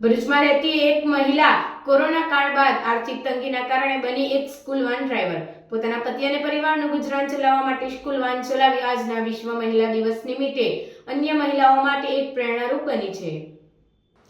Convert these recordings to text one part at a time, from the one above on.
ભરૂચમાં રહેતી એક મહિલા કોરોના કાળ બાદ આર્થિક તંગીના કારણે બની એક સ્કૂલ વાન ડ્રાઈવર પોતાના પતિ અને પરિવારનું ગુજરાન ચલાવવા માટે સ્કૂલ વાન ચલાવી આજના વિશ્વ મહિલા દિવસ નિમિત્તે અન્ય મહિલાઓ માટે એક પ્રેરણારૂપ બની છે.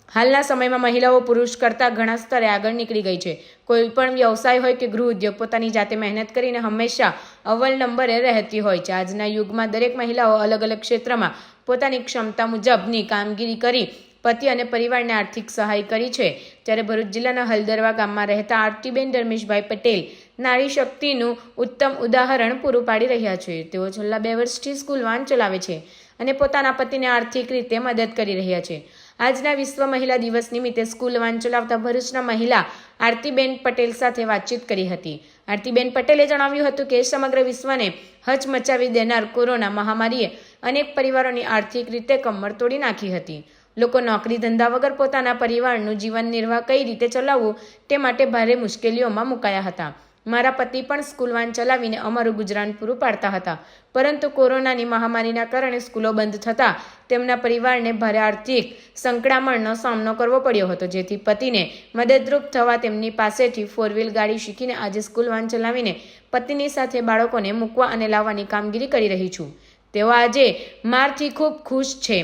હાલના સમયમાં મહિલાઓ પુરુષ કરતાં ઘણા સ્તરે આગળ નીકળી ગઈ છે. કોઈ પણ વ્યવસાય હોય કે ગૃહ ઉદ્યોગ પોતાની જાતે મહેનત કરીને હંમેશા અવ્વલ નંબરે રહેતી હોય છે. આજના યુગમાં દરેક મહિલાઓ અલગ અલગ ક્ષેત્રમાં પોતાની ક્ષમતા મુજબની કામગીરી કરી પતિ અને પરિવારને આર્થિક સહાય કરી છે. ત્યારે ભરૂચ જિલ્લાના હલદરવા ગામમાં રહેતા આરતીબેન ધર્મેશભાઈ પટેલ નારી શક્તિનું ઉત્તમ ઉદાહરણ પૂરું પાડી રહ્યા છે. તેઓ છેલ્લા બે વર્ષથી સ્કૂલ વાન ચલાવે છે અને પોતાના પતિને આર્થિક રીતે મદદ કરી રહ્યા છે. આજના વિશ્વ મહિલા દિવસ નિમિત્તે સ્કૂલ વાન ચલાવતા ભરૂચના મહિલા આરતીબેન પટેલ સાથે વાતચીત કરી હતી. આરતીબેન પટેલે જણાવ્યું હતું કે સમગ્ર વિશ્વને હચમચાવી દેનાર કોરોના મહામારીએ અનેક પરિવારોની આર્થિક રીતે કમર તોડી નાખી હતી. લોકો નોકરી ધંધા વગર પોતાના પરિવારનું જીવન નિર્વાહ કઈ રીતે ચલાવવું તે માટે ભારે મુશ્કેલીઓમાં મુકાયા હતા. મારા પતિ પણ સ્કૂલ વાન ચલાવીને અમારું ગુજરાન પૂરું પાડતા હતા. પરંતુ કોરોનાની મહામારીના કારણે સ્કૂલો બંધ થતાં તેમના પરિવારને ભારે આર્થિક સંકળામણનો સામનો કરવો પડ્યો હતો, જેથી પતિને મદદરૂપ થવા તેમની પાસેથી ફોર વ્હીલ ગાડી શીખીને આજે સ્કૂલ વાન ચલાવીને પતિની સાથે બાળકોને મૂકવા અને લાવવાની કામગીરી કરી રહી છું. તેઓ આજે મારથી ખૂબ ખુશ છે.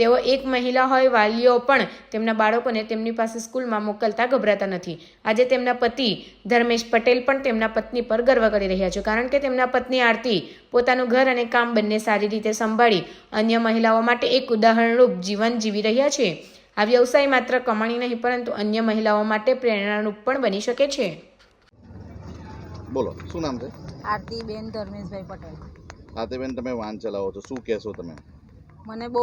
તેઓ એક મહિલા હોય વાલીઓ પણ તેમના બાળકોને તેમની પાસે સ્કૂલમાં મોકલતા ગભરાતા નથી. આજે તેમના પતિ ધર્મેશ પટેલ પણ તેમના પત્ની પર ગર્વ કરી રહ્યા છે કારણ કે તેમના પત્ની આરતી પોતાનું ઘર અને કામ બંને સારી રીતે સંભાળી અન્ય મહિલાઓ માટે એક ઉદાહરણરૂપ જીવન જીવી રહ્યા છે. આ વ્યવસાય માત્ર કમાણી નહીં પરંતુ અન્ય મહિલાઓ માટે પ્રેરણારૂપ પણ બની શકે છે. બોલો શું નામ છે? આરતીબેન ધર્મેશભાઈ પટેલ. આરતીબેન તમે વાન ચલાવો છો શું કહેશો તમે? મને બહુ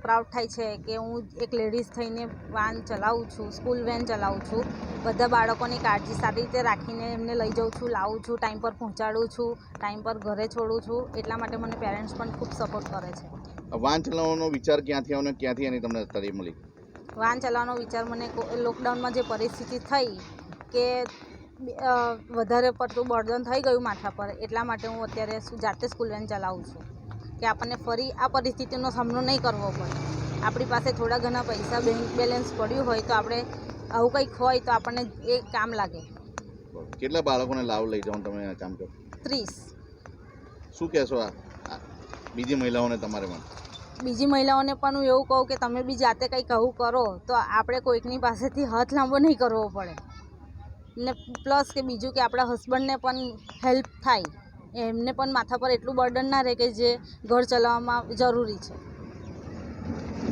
પ્રાઉડ થાય છે કે હું એક લેડીઝ થઈને વાન ચલાવું છું સ્કૂલ વેન ચલાવું છું. બધા બાળકોની કાળજી સારી રીતે રાખીને એમને લઈ જાઉં છું લાવું છું ટાઈમ પર પહોંચાડું છું ટાઈમ પર ઘરે છોડું છું. એટલા માટે મને પેરેન્ટ્સ પણ ખૂબ સપોર્ટ કરે છે. વાન ચલાવવાનો વિચાર ક્યાંથી આવ્યો ક્યાંથી એની તમને તારીફ મળી? વાન ચલાવવાનો વિચાર મને લોકડાઉનમાં જે પરિસ્થિતિ થઈ કે વધારે પડતું બર્ડન થઈ ગયું માથા પર એટલા માટે હું અત્યારે જાતે સ્કૂલ વેન ચલાવું છું. કે આપણને ફરી આ પરિસ્થિતિનો સામનો નહીં કરવો પડે. આપણી પાસે થોડા ઘણા પૈસા બેંક બેલેન્સ પડ્યું હોય તો આપણે આવું કંઈક હોય તો આપણને એ કામ લાગે. કેટલા બાળકોને લાભ લઈ જાઓ તમે કામ કરો? ત્રીસ. શું કહેશો આ? બીજી મહિલાઓને તમારે પણ? બીજી મહિલાઓને પણ હું એવું કહું કે તમે બી જાતે કંઈક આવું કરો તો આપણે કોઈકની પાસેથી હાથ લાંબો નહીં કરવો પડે. ને પ્લસ કે બીજું કે આપણા હસબન્ડને પણ હેલ્પ થાય. એમને પણ માથા પર એટલું બર્ડન ના રહે કે જે ઘર ચલાવવામાં જરૂરી છે.